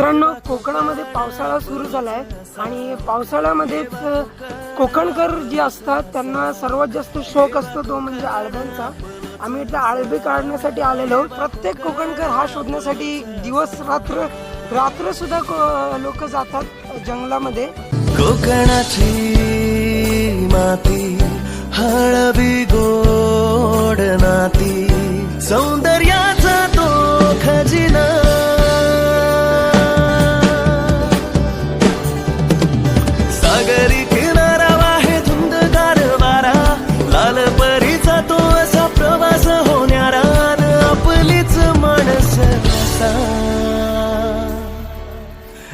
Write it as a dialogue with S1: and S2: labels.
S1: मित्रांनो कोकणामध्ये पावसाळा सुरू झाला आहे आणि पावसाळ्यामध्येच कोकणकर जे असतात त्यांना सर्वात जास्त शौक असतो तो म्हणजे आळब्यांचा. आम्ही इथं आळबे काढण्यासाठी आलेलो प्रत्येक कोकणकर हा शोधण्यासाठी दिवस रात्र रात्र सुद्धा लोक जातात जंगलामध्ये.
S2: कोकणाची माती हळवी गोड नाती सौंदर्याचा तो खजिना.